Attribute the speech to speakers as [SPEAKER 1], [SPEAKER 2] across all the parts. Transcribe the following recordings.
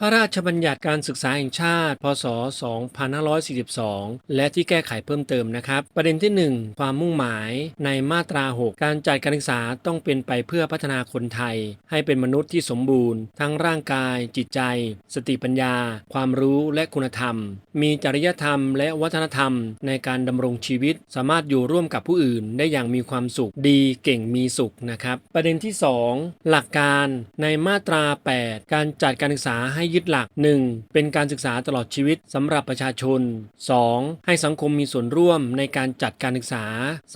[SPEAKER 1] พระราชบัญญัติการศึกษาแห่งชาติ พศ 2542 และที่แก้ไขเพิ่มเติมนะครับ ประเด็นที่ 1 ความมุ่งหมายในมาตรา 6 การจัดการศึกษาต้องเป็นไปเพื่อพัฒนาคนไทย ให้เป็นมนุษย์ที่สมบูรณ์ ทั้งร่างกาย จิตใจ สติปัญญา ความรู้และคุณธรรม มีจริยธรรมและวัฒนธรรมในการดำรงชีวิต สามารถอยู่ร่วมกับผู้อื่นได้อย่างมีความสุข ดีเก่งมีสุขนะครับ ประเด็นที่ 2 หลักการในมาตรา 8 การจัดการศึกษาให้ยึดหลัก 1. เป็นการศึกษาตลอดชีวิตสำหรับประชาชน 2. ให้สังคมมีส่วนร่วมในการจัดการศึกษา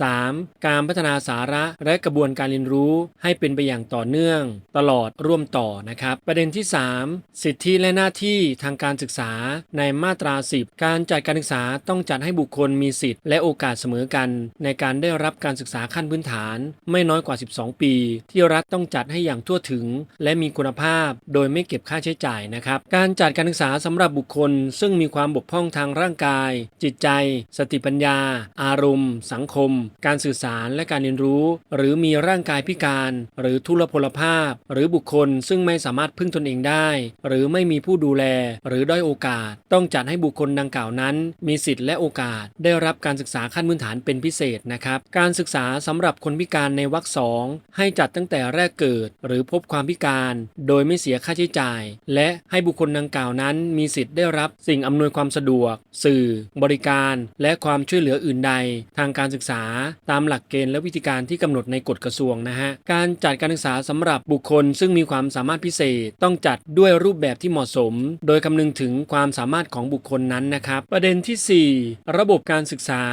[SPEAKER 1] 3. การพัฒนาสาระและกระบวนการเรียนรู้ให้เป็นไปอย่างต่อเนื่อง ตลอดร่วมต่อนะครับ ประเด็นที่ 3 สิทธิและหน้าที่ทางการศึกษาในมาตรา 10 การจัดการศึกษาต้องจัดให้บุคคลมีสิทธิและโอกาสเสมอกัน ในการได้รับการศึกษาขั้นพื้นฐาน ไม่น้อยกว่า 12 ปี ที่รัฐต้องจัดให้อย่างทั่วถึง และมีคุณภาพ โดยไม่เก็บค่าใช้จ่ายนะครับ การจัดการศึกษาสำหรับบุคคล ซึ่งมีความบกพร่องทางร่างกาย จิตใจ สติปัญญา อารมณ์ สังคม การสื่อสารและการเรียนรู้ หรือมีร่างกายพิการ หรือทุรพลภาพ หรือบุคคลซึ่งไม่สามารถพึ่งตนเองได้ หรือไม่มีผู้ดูแล หรือด้อยโอกาส ต้องจัดให้บุคคลดังกล่าวนั้น มีสิทธิ์และโอกาส ได้รับการศึกษาขั้นพื้นฐานเป็นพิเศษนะครับ การศึกษาสำหรับคนพิการในวรรคสองให้จัดตั้งแต่แรกเกิด หรือพบความพิการ โดยไม่เสียค่าใช้จ่าย และให้บุคคลดังกล่าวนั้นมีสิทธิ์ได้รับสิ่งอำนวยความสะดวก สื่อ บริการ และความช่วยเหลืออื่นใด ทางการศึกษา ตามหลักเกณฑ์และวิธีการที่กำหนดในกฎกระทรวงนะฮะ การจัดการศึกษาสำหรับบุคคลซึ่งมีความสามารถพิเศษ ต้องจัดด้วยรูปแบบที่เหมาะสม โดยคำนึงถึงความสามารถของบุคคลนั้นนะครับ ประเด็นที่ 4 ระบบการศึกษา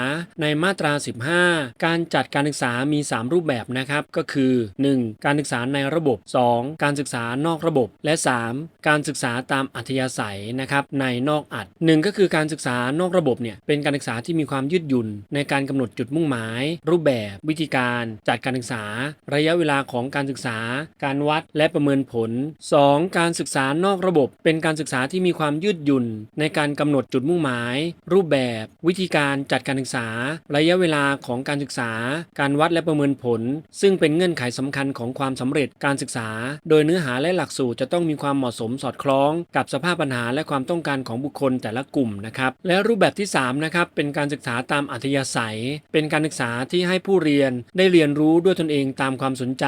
[SPEAKER 1] ในมาตรา 15 การจัดการศึกษามี 3 รูปแบบนะครับ ก็คือ 1. การศึกษาในระบบ 2. การศึกษานอกระบบ และ 3. การศึกษาตามอัธยาศัยนะครับในนอกอัดหนึ่งก็คือการศึกษานอกระบบเนี่ยเป็นการศึกษาที่มีความยืดหยุ่น ในการกำหนดจุดมุ่งหมาย รูปแบบวิธีการจัดการศึกษา ระยะเวลาของการศึกษา การวัดและประเมินผล 2. การศึกษานอกระบบ เป็นการศึกษาที่มีความยืดหยุ่น ในการกำหนดจุดมุ่งหมาย รูปแบบ วิธีการจัดการศึกษา ระยะเวลาของการศึกษา การวัดและประเมินผล ซึ่งเป็นเงื่อนไขสำคัญของความสำเร็จการศึกษา โดยเนื้อหาและหลักสูตรจะต้องมีความเหมาะสมสอดคล้องกับสภาพปัญหาและความต้องการของบุคคลแต่ละกลุ่มนะครับและรูปแบบที่3นะครับเป็นการศึกษาตามอัธยาศัย เป็นการศึกษาที่ให้ผู้เรียนได้เรียนรู้ด้วยตนเองตามความสนใจ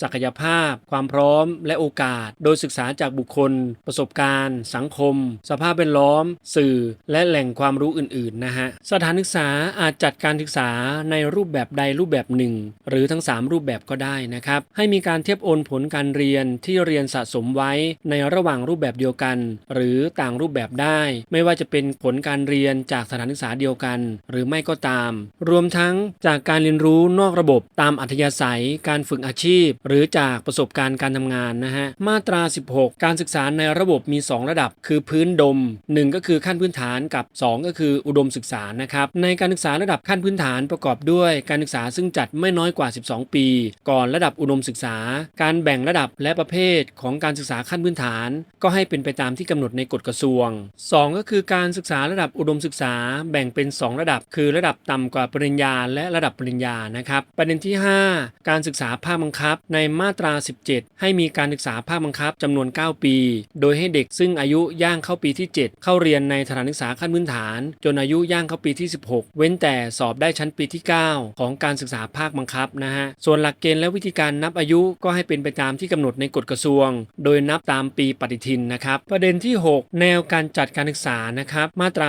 [SPEAKER 1] ศักยภาพ ความพร้อม และโอกาส โดยศึกษาจากบุคคล ประสบการณ์ สังคม สภาพแวดล้อม สื่อ และแหล่งความรู้อื่นๆนะฮะสถานศึกษาอาจจัดการศึกษาในรูปแบบใดรูปแบบหนึ่ง หรือทั้ง 3 รูปแบบก็ได้นะครับให้มีการเทียบโอนผลการเรียนที่เรียนสะสมไว้ในระหว่างรูปแบบเดียวกัน หรือต่างรูปแบบได้ ไม่ว่าจะเป็นผลการเรียนจากสถานศึกษาเดียวกัน หรือไม่ก็ตาม รวมทั้งจากการเรียนรู้นอกระบบตามอัธยาศัย การฝึกอาชีพ หรือจากประสบการณ์การทำงานนะฮะมาตรา 16 การศึกษาในระบบมี 2 ระดับ คือพื้นดม 1 ก็คือขั้นพื้นฐานกับ 2 ก็คืออุดมศึกษานะครับในการศึกษาระดับขั้นพื้นฐานประกอบด้วยการศึกษาซึ่งจัดไม่น้อยกว่า 12 ปี ก่อนระดับอุดมศึกษา การแบ่งระดับและประเภทของการศึกษาขั้นพื้นฐาน ก็ใให้เป็นไปตามที่กำหนดในกฎกระทรวง 2 ก็คือการศึกษาระดับอุดมศึกษาแบ่งเป็น 2 ระดับ คือระดับต่ำกว่าปริญญาและระดับปริญญานะครับ ประเด็นที่ 5 การศึกษาภาคบังคับในมาตรา 17 ให้มีการศึกษาภาคบังคับจำนวน 9 ปี โดยให้เด็กซึ่งอายุย่างเข้าปีที่ 7 เข้าเรียนในสถานศึกษาขั้นพื้นฐาน จนอายุย่างเข้าปีที่ 16 เว้นแต่สอบได้ชั้นปีที่ 9 ของการศึกษาภาคบังคับนะฮะส่วนหลักเกณฑ์และวิธีการนับอายุก็ให้เป็นไปตามที่กำหนดในกฎกระทรวง โดยนับตามปีปฏิทินนะครับประเด็นที่ 6 แนวการจัดการศึกษานะครับมาตรา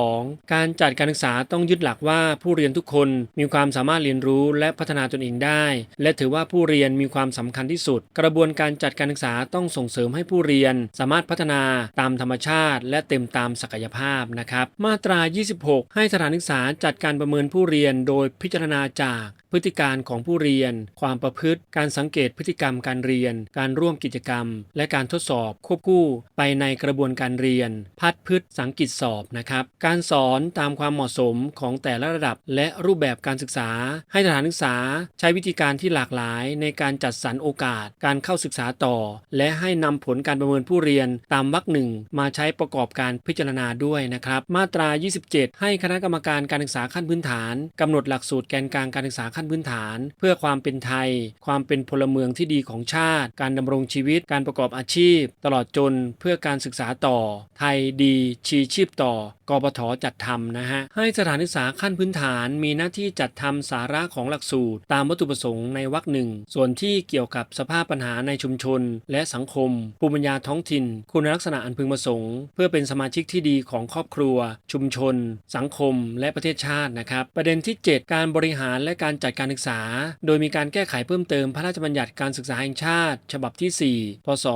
[SPEAKER 1] 22 การจัดการศึกษาต้องยึดหลักว่าผู้เรียนทุกคนมีความสามารถเรียนรู้และพัฒนาตนเองได้ และถือว่าผู้เรียนมีความสำคัญที่สุด กระบวนการจัดการศึกษาต้องส่งเสริมให้ผู้เรียน สามารถพัฒนาตามธรรมชาติ และเต็มตามศักยภาพนะครับมาตรา 26 ให้สถานศึกษาจัดการประเมินผู้เรียนโดยพิจารณาจาก พฤติการของผู้เรียน ความประพฤติ การสังเกตพฤติกรรมการเรียน การร่วมกิจกรรม และการทดสอบควบคู่ไปในกระบวนการเรียน พัดพฤติสังกิตสอบนะครับ การสอนตามความเหมาะสมของแต่ละระดับ และรูปแบบการศึกษา ให้สถานศึกษาใช้วิธีการที่หลากหลายในการจัดสรรโอกาส การเข้าศึกษาต่อ และให้นำผลการประเมินผู้เรียนตามวรรคหนึ่งมาใช้ประกอบการพิจารณาด้วยนะครับ มาตรา 27 ให้คณะกรรมการการศึกษาขั้นพื้นฐานกำหนดหลักสูตรแกนกลางการศึกษาขั้นพื้นฐาน เพื่อความเป็นไทย ความเป็นพลเมืองที่ดีของชาติ การดำรงชีวิต การประกอบอาชีพ ตลอดจนเพื่อการศึกษาต่อ ไทยดีชีชีพต่อกปทจัดทำนะฮะ ให้สถานศึกษาขั้นพื้นฐาน มีหน้าที่จัดทำสาระของหลักสูตร ตามวัตถุประสงค์ในวรรคหนึ่ง ส่วนที่เกี่ยวกับสภาพปัญหาในชุมชน และสังคม ภูมิปัญญาท้องถิ่น คุณลักษณะอันพึงประสงค์ เพื่อเป็นสมาชิกที่ดีของครอบครัว ชุมชน สังคม และประเทศชาตินะครับ ประเด็นที่ 7 การบริหารและการจจัดการศึกษา โดยมีการแก้ไขเพิ่มเติมพระราชบัญญัติการศึกษาแห่งชาติ ฉบับที่ 4 พศ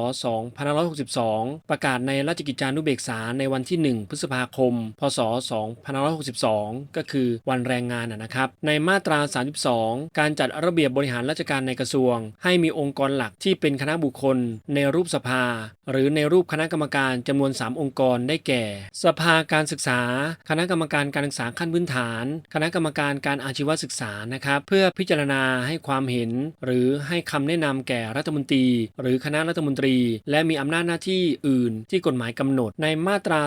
[SPEAKER 1] 2562 ประกาศในราชกิจจานุเบกษาในวันที่ 1 พฤษภาคม พศ 2562 ก็คือวันแรงงานนะนะครับ ในมาตรา 32 การจัดระเบียบบริหารราชการในกระทรวง ให้มีองค์กรหลักที่เป็นคณะบุคคล ในรูปสภา หรือในรูปคณะกรรมการจำนวน 3 องค์กรได้แก่ สภาการศึกษา คณะกรรมการการศึกษาขั้นพื้นฐาน คณะกรรมการการอาชีวศึกษานะครับเพื่อพิจารณาให้ความเห็น หรือให้คำแนะนำแก่รัฐมนตรี หรือคณะรัฐมนตรี และมีอำนาจหน้าที่อื่น ที่กฎหมายกำหนดในมาตรา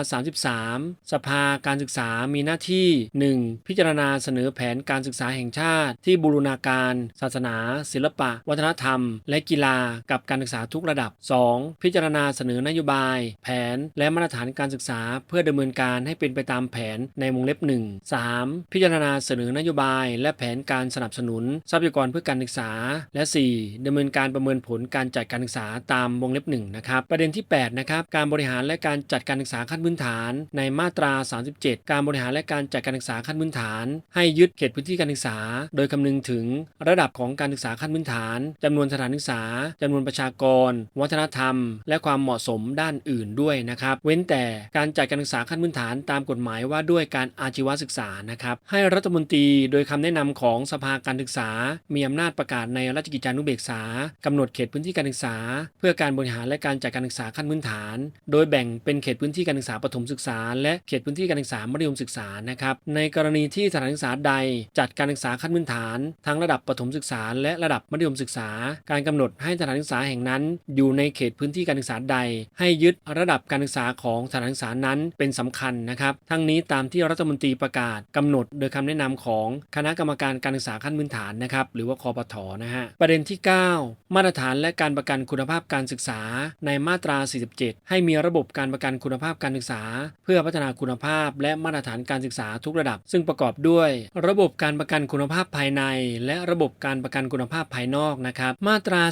[SPEAKER 1] 33 สภาการศึกษามีหน้าที่ 1. พิจารณาเสนอแผนการศึกษาแห่งชาติ ที่บูรณาการ ศาสนา ศิลปะ วัฒนธรรม และกีฬากับการศึกษาทุกระดับ 2. พิจารณาเสนอนโยบาย แผน และมาตรฐานการศึกษา เพื่อดำเนินการให้เป็นไปตามแผนในวงเล็บ 1 3. พิจารณาเสนอนโยบาย และแผนการสนับสนุน ทรัพยากรเพื่อการศึกษา และ 4. ดำเนินการประเมินผลการจัดการศึกษาตามวงเล็บ1นะครับประเด็นที่ 8 นะครับ การบริหารและการจัดการศึกษาขั้นพื้นฐาน ในมาตรา 37 การบริหารและการจัดการศึกษาขั้นพื้นฐาน ให้ยึดเขตพื้นที่การศึกษา โดยคำนึงถึงระดับของการศึกษาขั้นพื้นฐานจำนวนสถานศึกษาจำนวนประชากร วัฒนธรรม และความเหมาะสมด้านอื่นด้วยนะครับ เว้นแต่การจัดการศึกษาขั้นพื้นฐานตามกฎหมายว่าด้วยการอาชีวศึกษานะครับให้รัฐมนตรีโดยคำแนะนำของสภาการศึกษา มีอำนาจประกาศในราชกิจจานุเบกษากำหนดเขตพื้นที่การศึกษา เพื่อการบริหารและการจัดการศึกษาขั้นพื้นฐาน โดยแบ่งเป็นเขตพื้นที่การศึกษาประถมศึกษา และเขตพื้นที่การศึกษามัธยมศึกษานะครับในกรณีที่สถานศึกษาใด จัดการศึกษาขั้นพื้นฐาน ทั้งระดับประถมศึกษา และระดับมัธยมศึกษา การกำหนดให้สถานศึกษาแห่งนั้น อยู่ในเขตพื้นที่การศึกษาใด ให้ยึดระดับการศึกษาของสถานศึกษานั้นเป็นสำคัญนะครับ ทั้งนี้ตามที่รัฐมนตรีประกาศกำหนดโดยคำแนะนำของคณะกรรมการการศึกษาขั้นพื้นฐานนะครับหรือว่าคอปทนะฮะประเด็นที่ 9 มาตรฐานและการประกันคุณภาพการศึกษาในมาตรา 47 ให้มีระบบการประกันคุณภาพการศึกษา เพื่อพัฒนาคุณภาพ และมาตรฐานการศึกษาทุกระดับ ซึ่งประกอบด้วย ระบบการประกันคุณภาพภายใน และระบบการประกันคุณภาพภายนอกนะครับมาตรา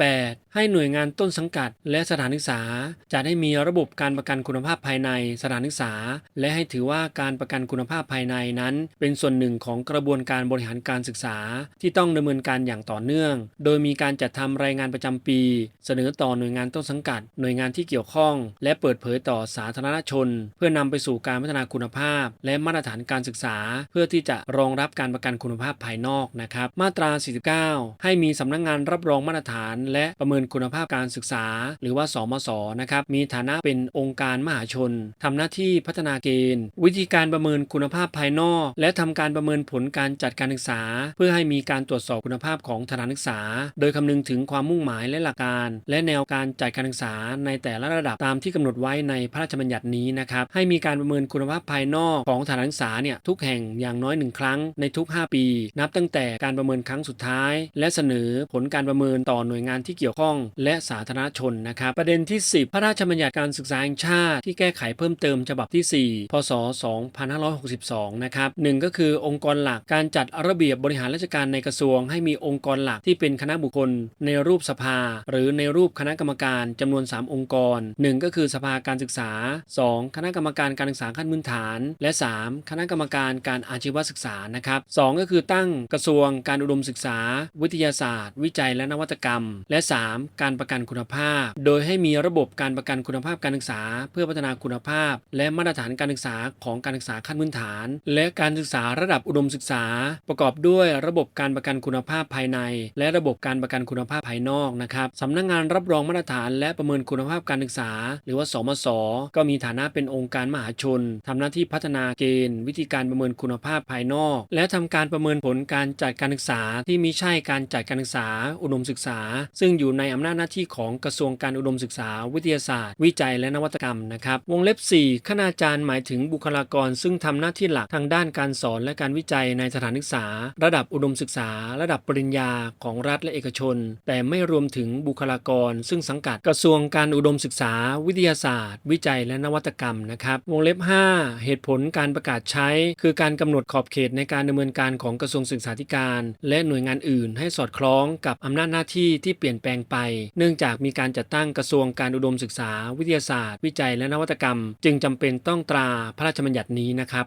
[SPEAKER 1] 48 ให้หน่วยงานต้นสังกัด และสถานศึกษาจะได้มีระบบการประกันคุณภาพภายในสถานศึกษา และให้ถือว่าการประกันคุณภาพภายในนั้น เป็นส่วนหนึ่งของกระบวนการบริหารการศึกษาที่ต้องดำเนินการอย่างต่อเนื่อง โดยมีการจัดทำรายงานประจำปี เสนอต่อหน่วยงานต้นสังกัด หน่วยงานที่เกี่ยวข้อง และเปิดเผยต่อสาธารณชน เพื่อนำไปสู่การพัฒนาคุณภาพ และมาตรฐานการศึกษา เพื่อที่จะรองรับการประกันคุณภาพภายนอกนะครับ มาตรา 49 ให้มีสำนักงงานรับรองมาตรฐาน และประเมินคุณภาพการศึกษา หรือว่าสมศนะครับมีฐานะเป็นองค์การมหาชนทำหน้าที่พัฒนาเกณฑ์ วิธีการประเมินคุณภาพภายนอก และทำการประเมินผลการจัดการศึกษาเพื่อให้มีการตรวจสอบคุณภาพของสถานศึกษา โดยคำนึงถึงความมุ่งหมายและหลักการ และแนวการจัดการศึกษาในแต่ละระดับตามที่กำหนดไว้ในพระราชบัญญัตินี้นะครับให้มีการประเมินคุณภาพภายนอกของสถานศึกษาเนี่ยทุกแห่งอย่างน้อยหนึ่งครั้งในทุก 5 ปี นับตั้งแต่การประเมินครั้งสุดท้าย และเสนอผลการประเมินต่อหน่วยงานที่เกี่ยวข้อง และสาธารณชนนะครับประเด็นที่ 10 พระราชบัญญัติการศึกษาแห่งชาติที่แก้ไขเพิ่มเติมฉบับที่ 4 พศ 2562 นะครับหนึ่งก็คือองค์กรหลักการจัดระเบียบบริหารราชการในกระทรวง ให้มีองค์กรหลักที่เป็นคณะบุคคล ในรูปสภา หรือในรูปคณะกรรมการจำนวน 3 องค์กร 1 ก็คือสภาการศึกษา 2 คณะกรรมการการศึกษาขั้นพื้นฐาน และ 3 คณะกรรมการการอาชีวศึกษานะครับ2ก็คือตั้งกระทรวงการอุดมศึกษา วิทยาศาสตร์ วิจัยและนวัตกรรม และ 3 การประกันคุณภาพ โดยให้มีระบบการประกันคุณภาพการศึกษา เพื่อพัฒนาคุณภาพ และมาตรฐานการศึกษาของการศึกษาขั้นพื้นฐาน และการศึกษาระดับอุดมศึกษา ประกอบด้วยระบบการประกันคุณภาพภายใน และระบบการประกันคุณภาพภายนอกนะครับสำนักงงานรับรองมาตรฐาน และประเมินคุณภาพการศึกษา หรือว่าสมศก็มีฐานะเป็นองค์การมหาชนทำหน้าที่พัฒนาเกณฑ์ วิธีการประเมินคุณภาพภายนอก และทำการประเมินผลการจัดการศึกษา ที่มิใช่การจัดการศึกษา อุดมศึกษา ซึ่งอยู่ในอำนาจหน้าที่ของกระทรวงการอุดมศึกษา วิทยาศาสตร์ วิจัยและนวัตกรรมนะครับวงเล็บ 4 คณาจารย์หมายถึงบุคลากร ซึ่งทำหน้าที่หลักทางด้านการสอนและการวิจัยในสถานศึกษาระระดับอุดมศึกษา ระดับปริญญาของรัฐและเอกชน แต่ไม่รวมถึงบุคลากร ซึ่งสังกัดกระทรวงการอุดมศึกษา วิทยาศาสตร์ วิจัยและนวัตกรรมนะครับวงเล็บ 5 เหตุผลการประกาศใช้ คือการกำหนดขอบเขตในการดำเนินการของกระทรวงศึกษาธิการ และหน่วยงานอื่น ให้สอดคล้องกับอำนาจหน้าที่ที่เปลี่ยนแปลงไป เนื่องจากมีการจัดตั้งกระทรวงการอุดมศึกษา วิทยาศาสตร์ วิจัยและนวัตกรรม จึงจำเป็นต้องตราพระราชบัญญัตินี้นะครับ